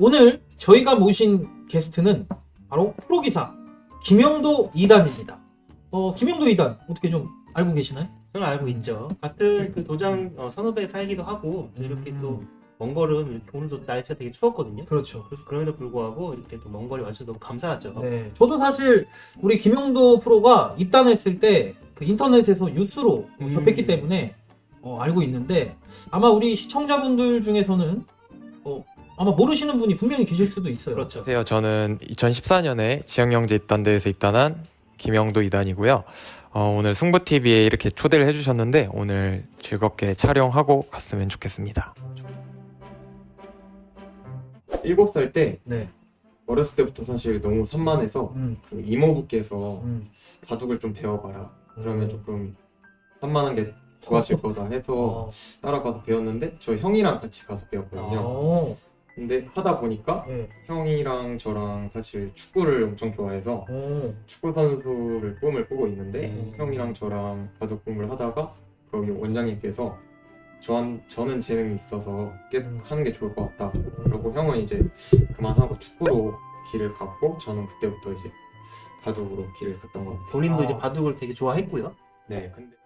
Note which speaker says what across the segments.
Speaker 1: 오늘 저희가 모신 게스트는 바로 프로기사 김영도 2단입니다. 어, 김영도 2단 어떻게 좀 알고 계시나요?
Speaker 2: 저는 알고 있죠. 같은 그 도장 어, 선후배 사이기도 하고 또 이렇게
Speaker 1: 음.
Speaker 2: 또먼 걸음 이렇게 오늘도 날씨가 되게 추웠거든요.
Speaker 1: 그렇죠.
Speaker 2: 그- 그럼에도 불구하고 이렇게 또 먼 거리 와주셔서 너무 감사하죠.
Speaker 1: 네, 저도 사실 우리 김영도 프로가 입단했을 때 그 인터넷에서 뉴스로
Speaker 2: 음.
Speaker 1: 접했기 때문에 어, 알고 있는데 아마 우리 시청자분들 중에서는 어, 아마 모르시는 분이 분명히 계실 수도 있어요.
Speaker 2: 그렇죠.
Speaker 3: 안녕하세요. 저는 2014년에 지역영재 입단대에서 입단한 김영도 이단이고요. 어, 오늘 승부TV에 이렇게 초대를 해주셨는데 오늘 즐겁게 촬영하고 갔으면 좋겠습니다.
Speaker 4: 7살 때
Speaker 1: 네.
Speaker 4: 어렸을 때부터 사실 너무 산만해서
Speaker 1: 음,
Speaker 4: 그 이모부께서
Speaker 1: 음.
Speaker 4: 바둑을 좀 배워봐라 그러면 조금 산만한 게 좋아질 거다 해서
Speaker 1: 어,
Speaker 4: 따라가서 배웠는데 저 형이랑 같이 가서 배웠거든요
Speaker 1: 어,
Speaker 4: 근데 하다 보니까
Speaker 1: 예.
Speaker 4: 형이랑 저랑 사실 축구를 엄청 좋아해서
Speaker 1: 어,
Speaker 4: 축구 선수를 꿈을 꾸고 있는데
Speaker 2: 음.
Speaker 4: 형이랑 저랑 바둑 꿈을 하다가 거기 원장님께서 저한, 저는 재능이 있어서 계속
Speaker 1: 음.
Speaker 4: 하는 게 좋을 것 같다 그리고 형은 이제 그만하고 축구로 길을 갔고 저는 그때부터 이제 바둑으로 길을 갔던 것 같아요.
Speaker 2: 본인도
Speaker 1: 아.
Speaker 2: 이제 바둑을 되게 좋아했고요.
Speaker 4: 네, 근데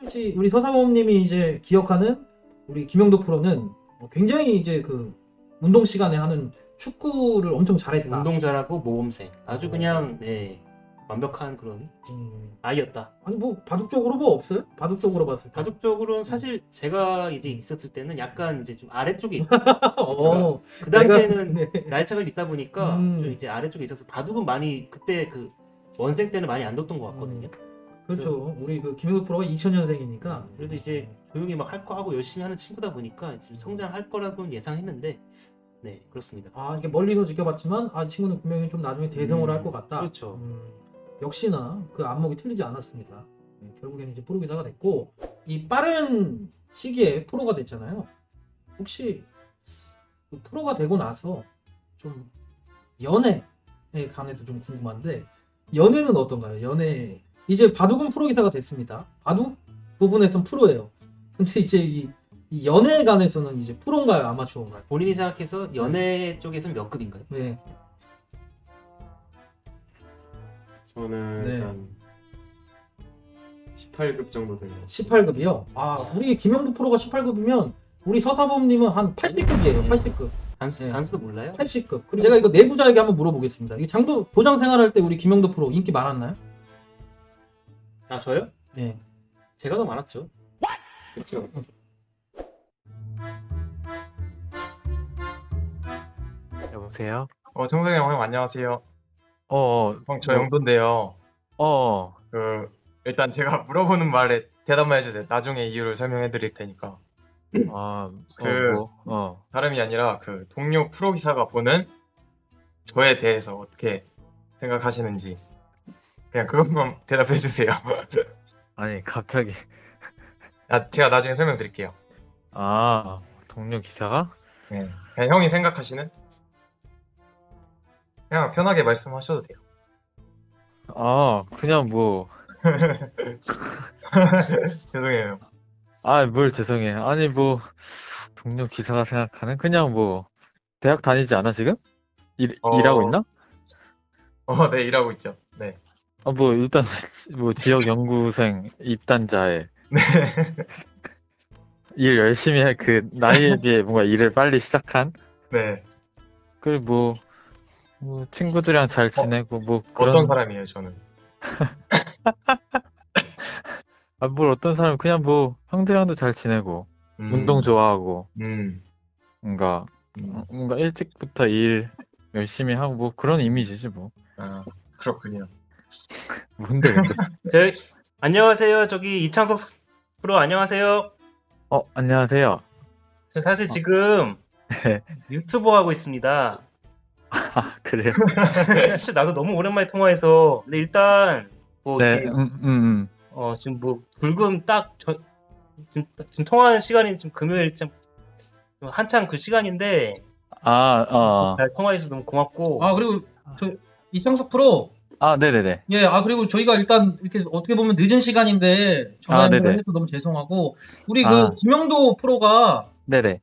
Speaker 1: 혹시 우리 서사범님이 이제 기억하는 우리 김영도 프로는 어, 굉장히 이제 그 운동 시간에 하는 축구를 엄청 잘했다.
Speaker 2: 운동 잘하고 모험생. 아주
Speaker 1: 어.
Speaker 2: 그냥 네 완벽한 그런
Speaker 1: 음,
Speaker 2: 아이였다.
Speaker 1: 아니 뭐 바둑 쪽으로 뭐 없어요? 바둑 쪽으로 봤을 때.
Speaker 2: 바둑적으로는 사실 제가 이제 있었을 때는 약간 이제 좀 아래쪽에 있-
Speaker 1: 어,
Speaker 2: 그 당시에는
Speaker 1: 내가- 네.
Speaker 2: 나이 차가 있다 보니까
Speaker 1: 음.
Speaker 2: 좀 이제 아래쪽에 있어서 바둑은 많이 그때 그 원생 때는 많이 안 뒀던 것 같거든요.
Speaker 1: 그렇죠. 우리 그 김영도 프로가 2000년생이니까.
Speaker 2: 그래도 이제 조용히 막 할 거 하고 열심히 하는 친구다 보니까 지금 성장할 거라고는 예상했는데 네 그렇습니다.
Speaker 1: 아 이렇게 멀리서 지켜봤지만 아 이 친구는 분명히 좀 나중에 대성을
Speaker 4: 음,
Speaker 1: 할 것 같다.
Speaker 2: 그렇죠.
Speaker 1: 음, 역시나 그 안목이 틀리지 않았습니다. 네, 결국에는 이제 프로 기사가 됐고 이 빠른 시기에 프로가 됐잖아요. 혹시 그 프로가 되고 나서 좀 연애에 관해서 좀 궁금한데 연애는 어떤가요? 연애 이제 바둑은 프로 기사가 됐습니다. 바둑 부분에선 프로예요. 근데 이제 이, 이 연애에 관해서는 이제 프로인가요? 아마추어인가요?
Speaker 2: 본인이 생각해서 연애 쪽에서는 몇 급인가요?
Speaker 1: 네.
Speaker 4: 저는
Speaker 1: 네.
Speaker 4: 한 18급 정도 되요
Speaker 1: 18급이요? 아, 우리 김영도 프로가 18급이면 우리 서사범님은 한 80급이에요. 80급.
Speaker 2: 단수
Speaker 1: 네.
Speaker 2: 단수도 몰라요?
Speaker 1: 80급. 그리고 제가 이거 내부자에게 한번 물어보겠습니다. 이 장도 도장 생활할 때 우리 김영도 프로 인기 많았나요?
Speaker 2: 아 저요?
Speaker 1: 네.
Speaker 2: 제가 더 많았죠.
Speaker 4: 그렇죠.
Speaker 5: 여보세요?
Speaker 3: 어, 정성이 형 안녕하세요.
Speaker 5: 어,
Speaker 3: 형, 저
Speaker 5: 뭐-
Speaker 3: 영도인데요.
Speaker 5: 어,
Speaker 3: 그 일단 제가 물어보는 말에 대답만 해주세요. 나중에 이유를 설명해 드릴 테니까.
Speaker 5: 아,
Speaker 3: 그-
Speaker 5: 어, 뭐, 어.
Speaker 3: 다름이 아니라 그 동료 프로 기사가 보는 저에 대해서 어떻게 생각하시는지 그냥 그것만 대답해 주세요.
Speaker 5: 아니, 갑자기.
Speaker 3: 아, 제가 나중에 설명드릴게요.
Speaker 5: 아, 동료 기사가?
Speaker 3: 네. 그냥 형이 생각하시는 그냥 편하게 말씀하셔도 돼요.
Speaker 5: 아, 그냥 뭐,
Speaker 3: 죄송해요.
Speaker 5: 아, 뭘 죄송해. 아니, 뭐, 동료 기사가 생각하는? 그냥 뭐, 대학 다니지 않아, 지금? 일,
Speaker 3: 어.
Speaker 5: 일하고 있나?
Speaker 3: 어, 네 일하고 있죠. 네.
Speaker 5: 아, 뭐, 일단, 뭐, 지역 연구생 입단자에.
Speaker 3: 네.
Speaker 5: 일 열심히 해, 그, 나이에 비해 뭔가 일을 빨리 시작한?
Speaker 3: 네.
Speaker 5: 그리고 뭐, 뭐, 친구들이랑 잘 지내고, 뭐, 그런.
Speaker 3: 어떤 사람이에요, 저는?
Speaker 5: 아, 뭘 어떤 사람 그냥 뭐 형들이랑도 잘 지내고
Speaker 3: 음,
Speaker 5: 운동 좋아하고
Speaker 3: 음.
Speaker 5: 뭔가
Speaker 3: 음.
Speaker 5: 뭔가 일찍부터 일 열심히 하고 뭐 그런 이미지지 뭐
Speaker 3: 아, 그렇군요.
Speaker 5: 뭔데 근데
Speaker 2: 저 안녕하세요. 저기 이창석 프로 안녕하세요.
Speaker 5: 어 안녕하세요
Speaker 2: 저 사실 지금
Speaker 5: 네.
Speaker 2: 유튜버 하고 있습니다.
Speaker 5: 아 그래요
Speaker 2: 사실 나도 너무 오랜만에 통화해서 근데 일단 뭐
Speaker 5: 네
Speaker 2: 이렇게,
Speaker 5: 음, 음, 음.
Speaker 2: 어 지금 뭐 불금 딱 저, 지금, 지금 통화하는 시간이 지금 금요일 좀 한창 그 시간인데
Speaker 5: 아, 어.
Speaker 2: 잘 통화해서 너무 고맙고
Speaker 1: 아, 그리고 저 이창석 프로
Speaker 5: 아, 네네네.
Speaker 1: 예, 아 그리고 저희가 일단 이렇게 어떻게 보면 늦은 시간인데
Speaker 5: 아,
Speaker 1: 전화
Speaker 5: 네네.
Speaker 1: 해서 너무 죄송하고 우리 그
Speaker 5: 아.
Speaker 1: 김영도 프로가
Speaker 5: 네네.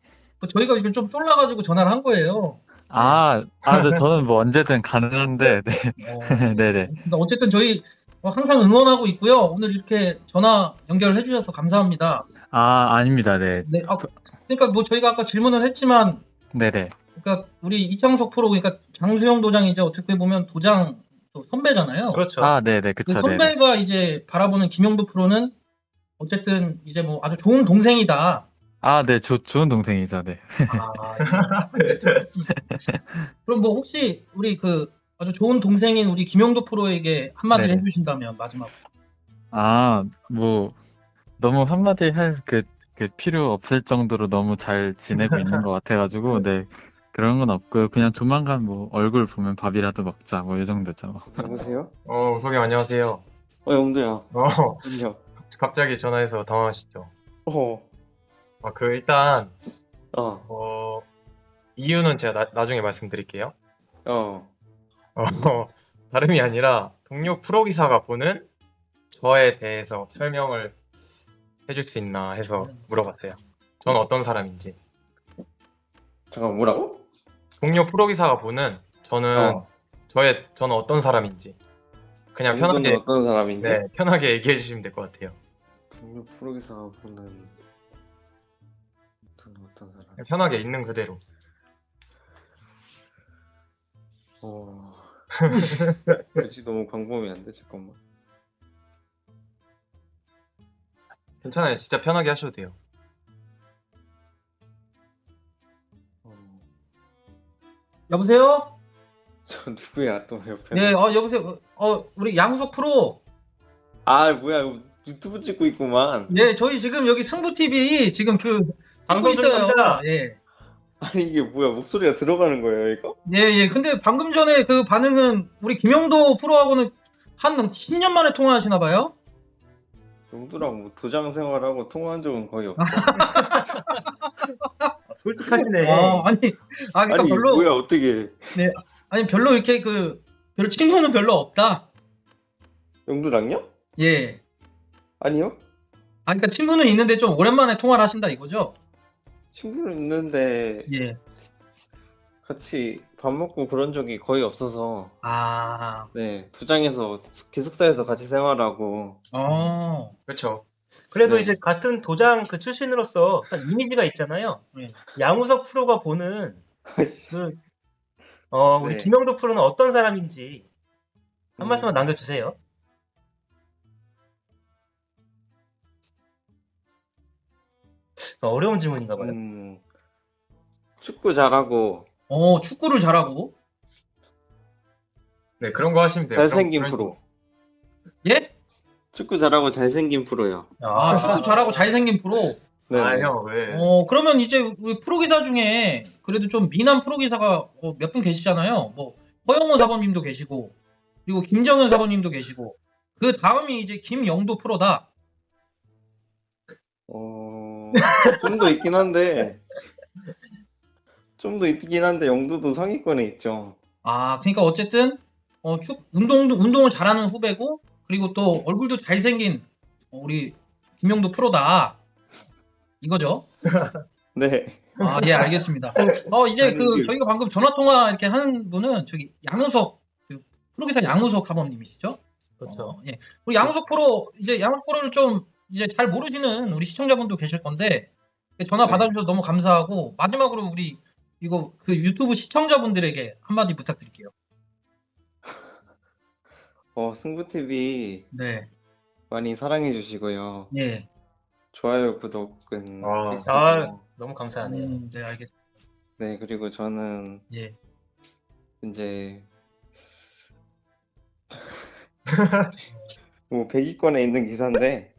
Speaker 1: 저희가 지금 좀 쫄라가지고 전화를 한 거예요.
Speaker 5: 아, 아, 네, 저는 뭐 언제든 가능한데, 네,
Speaker 1: 어,
Speaker 5: 네네.
Speaker 1: 어쨌든 저희 어, 항상 응원하고 있고요. 오늘 이렇게 전화 연결을 해주셔서 감사합니다.
Speaker 5: 아, 아닙니다, 네,
Speaker 1: 네, 아, 그러니까 뭐 저희가 아까 질문을 했지만,
Speaker 5: 네네.
Speaker 1: 그러니까 우리 이창석 프로, 그러니까 장수영 도장이 이제 어떻게 보면 도장 또 선배잖아요.
Speaker 2: 그렇죠.
Speaker 5: 아, 네네,
Speaker 1: 그
Speaker 5: 그쵸, 네네.
Speaker 1: 선배가 이제 바라보는 김영도 프로는 어쨌든 이제 뭐 아주 좋은 동생이다.
Speaker 5: 아, 네, 좋 좋은 동생이죠, 네.
Speaker 1: 아, 그럼 뭐 혹시 우리 그 아주 좋은 동생인 우리 김영도 프로에게 한마디
Speaker 5: 네네.
Speaker 1: 해주신다면 마지막.
Speaker 5: 아, 뭐, 너무 한마디 할 그, 그 필요 없을 정도로 너무 잘 지내고 있는 것 같아가지고, 네, 그런 건 없고요. 그냥 조만간 뭐, 얼굴 보면 밥이라도 먹자, 뭐, 이 정도죠. 뭐.
Speaker 6: 여보세요?
Speaker 3: 어 우석이 안녕하세요.
Speaker 6: 어, 영도야.
Speaker 3: 어
Speaker 6: 안녕.
Speaker 3: 갑자기 전화해서 당황하시죠.
Speaker 6: 어,
Speaker 3: 아, 그 일단
Speaker 6: 어,
Speaker 3: 어 이유는 제가 나, 나중에 말씀드릴게요.
Speaker 6: 어.
Speaker 3: 어, 다름이 아니라 동료 프로 기사가 보는 저에 대해서 설명을 해줄 수 있나 해서 물어봤어요. 전 어떤 사람인지.
Speaker 6: 잠깐, 뭐라고?
Speaker 3: 동료 프로 기사가 보는 저는
Speaker 6: 어.
Speaker 3: 저의 저는 어떤 사람인지 그냥
Speaker 6: 영도는
Speaker 3: 편하게
Speaker 6: 어떤 사람인지?
Speaker 3: 네 편하게 얘기해 주시면 될 것 같아요.
Speaker 6: 동료 프로기사가 보는 어떤, 어떤 사람?
Speaker 3: 그냥 편하게 있는 그대로.
Speaker 6: 어. 굳이 너무 광범위한데, 잠깐만.
Speaker 3: 괜찮아요. 진짜 편하게 하셔도 돼요.
Speaker 1: 여보세요?
Speaker 6: 저 누구야, 또 옆에?
Speaker 1: 네, 어 여보세요. 어 우리 양수석 프로.
Speaker 6: 아, 뭐야, 이거 유튜브 찍고 있구만.
Speaker 1: 네, 저희 지금 여기 승부 TV 지금 그
Speaker 2: 방송
Speaker 1: 있어요.
Speaker 2: 중입니다.
Speaker 1: 예.
Speaker 6: 아니, 이게 뭐야, 목소리가 들어가는 거예요, 이거?
Speaker 1: 예, 예. 근데 방금 전에 그 반응은 우리 김영도 프로하고는 한 10년 만에 통화하시나 봐요?
Speaker 6: 영도랑 뭐 도장 생활하고 통화한 적은 거의 없죠.
Speaker 2: 솔직하시네.
Speaker 1: 아, 아니, 아, 그러니까
Speaker 6: 아니,
Speaker 1: 별로,
Speaker 6: 뭐야, 어떻게.
Speaker 1: 아니, 별로 이렇게 그, 별 친구는 별로 없다.
Speaker 6: 영도랑요?
Speaker 1: 예.
Speaker 6: 아니요?
Speaker 1: 아, 그러니까 친구는 있는데 좀 오랜만에 통화를 하신다 이거죠?
Speaker 6: 친구는 있는데,
Speaker 1: 예.
Speaker 6: 같이 밥 먹고 그런 적이 거의 없어서,
Speaker 1: 아,
Speaker 6: 네, 도장에서, 기숙사에서 같이 생활하고,
Speaker 1: 어,
Speaker 3: 그렇죠.
Speaker 2: 그래도
Speaker 6: 네.
Speaker 2: 이제 같은 도장 그 출신으로서 딱 이미지가 있잖아요.
Speaker 1: 네.
Speaker 2: 양우석 프로가 보는 그, 어, 우리
Speaker 6: 네.
Speaker 2: 김영도 프로는 어떤 사람인지 한
Speaker 6: 음.
Speaker 2: 말씀만 남겨주세요. 어, 어려운 질문인가 봐요.
Speaker 6: 음, 축구 잘하고,
Speaker 1: 어, 축구를 잘하고.
Speaker 3: 네 그런 거 하시면 돼요.
Speaker 6: 잘생긴
Speaker 3: 그런-
Speaker 6: 프로.
Speaker 1: 예?
Speaker 6: 축구 잘하고 잘생긴 프로요.
Speaker 1: 아, 축구 잘하고 잘생긴 프로.
Speaker 6: 네.
Speaker 3: 아, 형, 왜?
Speaker 1: 어, 그러면 이제 우리 프로기사 중에 그래도 좀 미남 프로기사가 어, 몇분 계시잖아요. 뭐, 허영호 사범님도 계시고, 그리고 김정현 사범님도 계시고, 그 다음이 이제 김영도 프로다.
Speaker 6: 어, 좀 더 있긴 한데, 좀 더 있긴 한데, 영도도 상위권에 있죠.
Speaker 1: 아, 그러니까 어쨌든, 어, 축, 운동, 운동을 잘하는 후배고, 그리고 또 얼굴도 잘생긴 어, 우리 김영도 프로다. 이거죠?
Speaker 6: 네.
Speaker 1: 아, 예, 알겠습니다. 어, 이제 그,
Speaker 6: 아니,
Speaker 1: 저희가 방금 전화 통화 이렇게 하는 분은 저기 양우석, 그 프로기사 양우석 사범님이시죠?
Speaker 2: 그렇죠.
Speaker 1: 어, 예. 우리 양우석 프로, 이제 양우석 프로를 좀 이제 잘 모르시는 우리 시청자분도 계실 건데, 전화
Speaker 6: 네.
Speaker 1: 받아주셔서 너무 감사하고, 마지막으로 우리 이거 그 유튜브 시청자분들에게 한마디 부탁드릴게요.
Speaker 6: 어, 승부TV
Speaker 1: 네.
Speaker 6: 많이 사랑해 주시고요.
Speaker 1: 예.
Speaker 6: 좋아요, 구독은
Speaker 3: 아,
Speaker 6: 필수고.
Speaker 2: 아, 너무 감사하네요.
Speaker 1: 음, 네, 알겠습니다.
Speaker 6: 네, 그리고 저는
Speaker 1: 예.
Speaker 6: 이제 뭐 100위권에 있는 기사인데,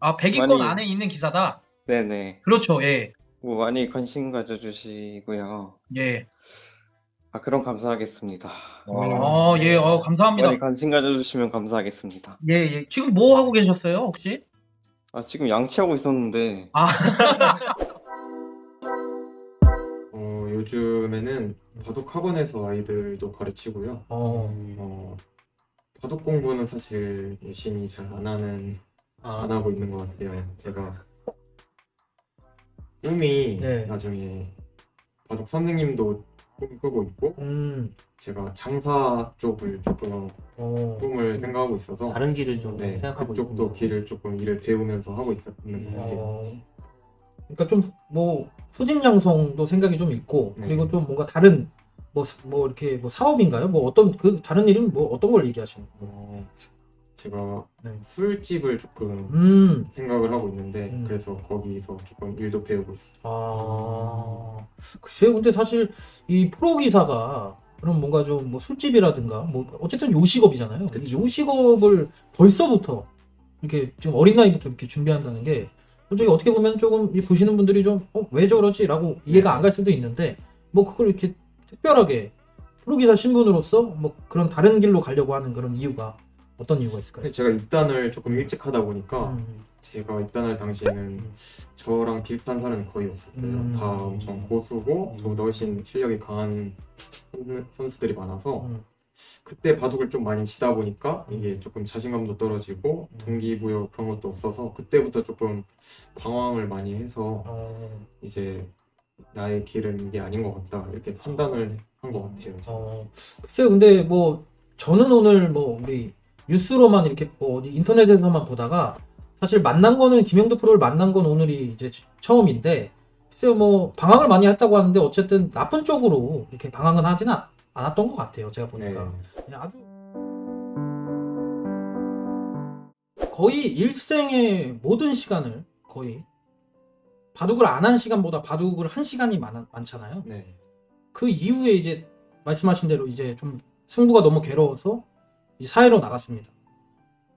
Speaker 1: 아, 100위권
Speaker 6: 많이-
Speaker 1: 안에 있는 기사다?
Speaker 6: 네네.
Speaker 1: 그렇죠, 예.
Speaker 6: 뭐 많이 관심 가져주시고요.
Speaker 1: 예.
Speaker 6: 아, 그럼 감사하겠습니다.
Speaker 1: 어, 예, 어, 감사합니다.
Speaker 6: 많이 관심 가져주시면 감사하겠습니다.
Speaker 1: 예, 예. 지금 뭐 하고 계셨어요, 혹시?
Speaker 6: 아, 지금 양치하고 있었는데,
Speaker 1: 아,
Speaker 3: 어, 요즘에는 바둑 학원에서 아이들도 가르치고요.
Speaker 1: 어,
Speaker 3: 어, 바둑 공부는 사실 열심히 잘 안 하는 안 하고 있는 것 같아요. 제가 꿈이
Speaker 1: 네.
Speaker 3: 나중에 바둑 선생님도 꿈꾸고 있고
Speaker 1: 음,
Speaker 3: 제가 장사 쪽을 조금
Speaker 1: 어,
Speaker 3: 꿈을 생각하고 있어서
Speaker 2: 다른 길을 좀
Speaker 3: 네,
Speaker 2: 생각하고
Speaker 3: 그쪽도
Speaker 2: 있군요.
Speaker 3: 길을 조금 일을 배우면서 하고 있었는 것 같아요.
Speaker 1: 어, 그러니까 좀 뭐 후진 양성도 생각이 좀 있고
Speaker 3: 네.
Speaker 1: 그리고 좀 뭔가 다른 뭐, 사- 뭐 이렇게 뭐 사업인가요? 뭐 어떤 그 다른 일은 뭐 어떤 걸 얘기하시는 거예요?
Speaker 3: 어, 제가
Speaker 1: 네.
Speaker 3: 술집을 조금
Speaker 1: 음,
Speaker 3: 생각을 하고 있는데
Speaker 1: 음.
Speaker 3: 그래서 거기서 조금 일도 배우고 있어요.
Speaker 1: 아, 글쎄요. 근데 사실 이 프로 기사가 그럼 뭔가 좀 뭐 술집이라든가 뭐 어쨌든 요식업이잖아요. 이 요식업을 벌써부터 이렇게 지금 어린 나이부터 이렇게 준비한다는 게 솔직히 어떻게 보면 조금 이 보시는 분들이 좀 어, 왜 저러지라고 이해가 안 갈 수도 있는데 뭐 그걸 이렇게 특별하게 프로 기사 신분으로서 뭐 그런 다른 길로 가려고 하는 그런 이유가 어떤 이유가 있을까요?
Speaker 3: 제가 입단을 조금 일찍 하다 보니까
Speaker 1: 음,
Speaker 3: 제가 입단할 당시에는 저랑 비슷한 사람이 거의 없었어요.
Speaker 1: 음.
Speaker 3: 다 엄청 고수고 저보다 훨씬 실력이 강한 선- 선수 들이 많아서
Speaker 1: 음,
Speaker 3: 그때 바둑을 좀 많이 치다 보니까 이게 조금 자신감도 떨어지고
Speaker 1: 음.
Speaker 3: 동기부여 그런 것도 없어서 그때부터 조금 방황을 많이 해서
Speaker 1: 어,
Speaker 3: 이제 나의 길은 이게 아닌 것 같다 이렇게 판단을 한 것 같아요. 제가.
Speaker 1: 어, 글쎄요, 근데 뭐 저는 오늘 뭐 우리 뉴스로만 이렇게 뭐 어디 인터넷에서만 보다가 사실 만난 거는 김영도 프로를 만난 건 오늘이 이제 처음인데 글쎄요, 뭐 방황을 많이 했다고 하는데 어쨌든 나쁜 쪽으로 이렇게 방황은 하지는 않- 않았던 것 같아요. 제가
Speaker 3: 네.
Speaker 1: 보니까 그냥 아주 거의 일생의 모든 시간을 거의 바둑을 안 한 시간보다 바둑을 한 시간이 많, 많잖아요.
Speaker 3: 네.
Speaker 1: 그 이후에 이제 말씀하신 대로 이제 좀 승부가 너무 괴로워서 사회로 나갔습니다.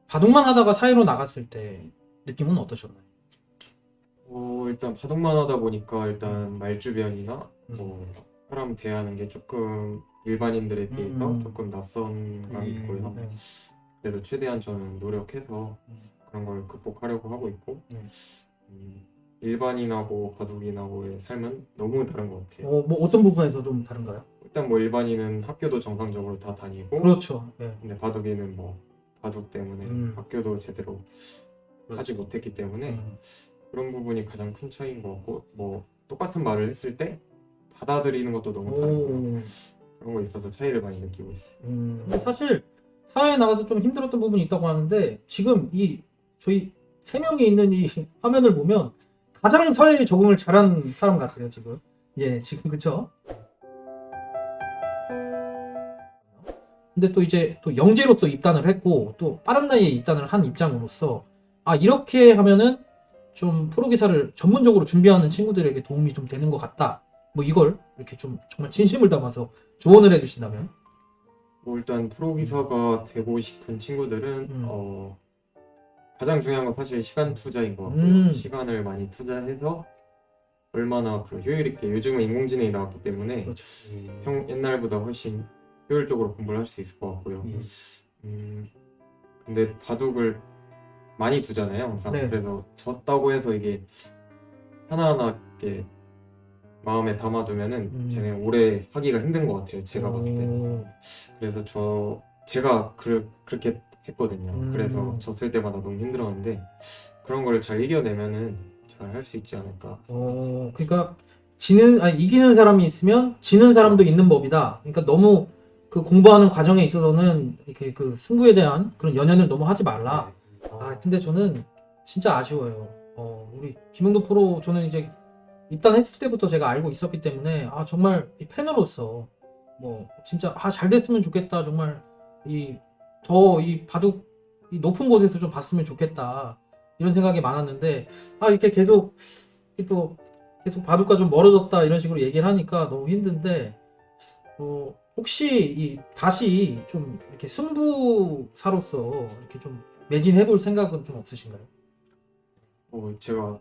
Speaker 1: 바둑만 하다가 사회로 나갔을 때 느낌은 어떠셨나요?
Speaker 3: 어, 일단 바둑만 하다 보니까 일단 말주변이나 뭐 사람 대하는 게 조금 일반인들에 비해서
Speaker 1: 음.
Speaker 3: 조금 낯선 감이
Speaker 2: 음.
Speaker 3: 있고요.
Speaker 1: 네.
Speaker 3: 그래도 최대한 저는 노력해서 그런 걸 극복하려고 하고 있고
Speaker 1: 네.
Speaker 3: 음, 일반인하고 바둑인하고의 삶은 너무 다른 것 같아요.
Speaker 1: 어, 뭐 어떤 부분에서 좀 다른가요?
Speaker 3: 일단 뭐 일반인은 학교도 정상적으로 다 다니고
Speaker 1: 그렇죠. 예.
Speaker 3: 근데 바둑인은 뭐 바둑 때문에
Speaker 1: 음.
Speaker 3: 학교도 제대로 하지 못했기 때문에
Speaker 1: 음.
Speaker 3: 그런 부분이 가장 큰 차이인 것 같고 뭐 똑같은 말을 했을 때 받아들이는 것도 너무 다르고
Speaker 1: 오.
Speaker 3: 그런 거 있어서 차이를 많이 느끼고 있어요.
Speaker 1: 음. 사실 사회에 나가서 좀 힘들었던 부분이 있다고 하는데 지금 이 저희 세 명이 있는 이 화면을 보면 가장 사회에 적응을 잘한 사람 같아요 지금. 예, 지금 그쵸? 근데 또 이제 또 영재로서 입단을 했고 또 빠른 나이에 입단을 한 입장으로서 아 이렇게 하면은 좀 프로 기사를 전문적으로 준비하는 친구들에게 도움이 좀 되는 것 같다. 뭐 이걸 이렇게 좀 정말 진심을 담아서 조언을 해주신다면
Speaker 3: 뭐 일단 프로 기사가 되고 싶은 친구들은
Speaker 1: 음.
Speaker 3: 어, 가장 중요한 건 사실 시간 투자인 것 같고요.
Speaker 1: 음.
Speaker 3: 시간을 많이 투자해서 얼마나 그 효율 있게 요즘은 인공지능이 나왔기 때문에
Speaker 1: 그렇죠.
Speaker 3: 형 옛날보다 훨씬 효율적으로 공부를 할 수 있을 것 같고요.
Speaker 1: 예.
Speaker 3: 음, 근데 바둑을 많이 두잖아요, 항상.
Speaker 1: 네.
Speaker 3: 그래서 졌다고 해서 이게 하나하나 이렇게 마음에 담아두면은
Speaker 1: 음.
Speaker 3: 쟤네 오래 하기가 힘든 것 같아요, 제가 봤을 때.
Speaker 1: 오.
Speaker 3: 그래서 저 제가 그, 그렇게 했거든요.
Speaker 1: 음.
Speaker 3: 그래서 졌을 때마다 너무 힘들었는데 그런 걸 잘 이겨내면은 잘 할 수 있지 않을까.
Speaker 1: 어, 그러니까 지는 아니 이기는 사람이 있으면 지는 사람도 있는 법이다. 그러니까 너무 그 공부하는 과정에 있어서는 이렇게 그 승부에 대한 그런 연연을 너무 하지 말라. 아, 근데 저는 진짜 아쉬워요. 어, 우리 김영도 프로 저는 이제 입단했을 때부터 제가 알고 있었기 때문에 아 정말 이 팬으로서 뭐 진짜 아 잘 됐으면 좋겠다. 정말 이 더이 바둑 이 높은 곳에서 좀 봤으면 좋겠다. 이런 생각이 많았는데 아 이렇게 계속 또 계속 바둑과 좀 멀어졌다 이런 식으로 얘기를 하니까 너무 힘든데 어, 혹시 이 다시 좀 이렇게 승부사로서 이렇게 좀 매진해 볼 생각은 좀 없으신가요?
Speaker 3: 어, 제가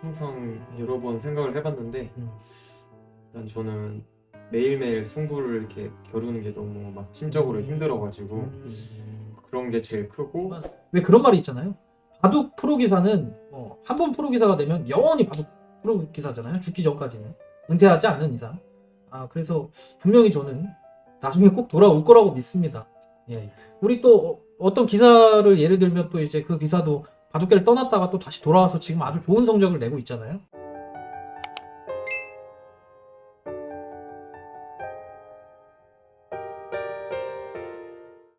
Speaker 3: 항상 여러 번 생각을 해봤는데
Speaker 1: 음.
Speaker 3: 일단 저는 매일매일 승부를 이렇게 겨루는 게 너무 막 심적으로 힘들어가지고
Speaker 1: 음.
Speaker 3: 그런 게 제일 크고
Speaker 1: 왜 그런 말이 있잖아요. 바둑 프로 기사는 어, 한번 프로 기사가 되면 영원히 바둑 프로 기사잖아요. 죽기 전까지는 은퇴하지 않는 이상. 아 그래서 분명히 저는 나중에 꼭 돌아올 거라고 믿습니다. 예. 우리 또 어- 어떤 기사를 예를 들면 또 이제 그 기사도 바둑계를 떠났다가 또 다시 돌아와서 지금 아주 좋은 성적을 내고 있잖아요.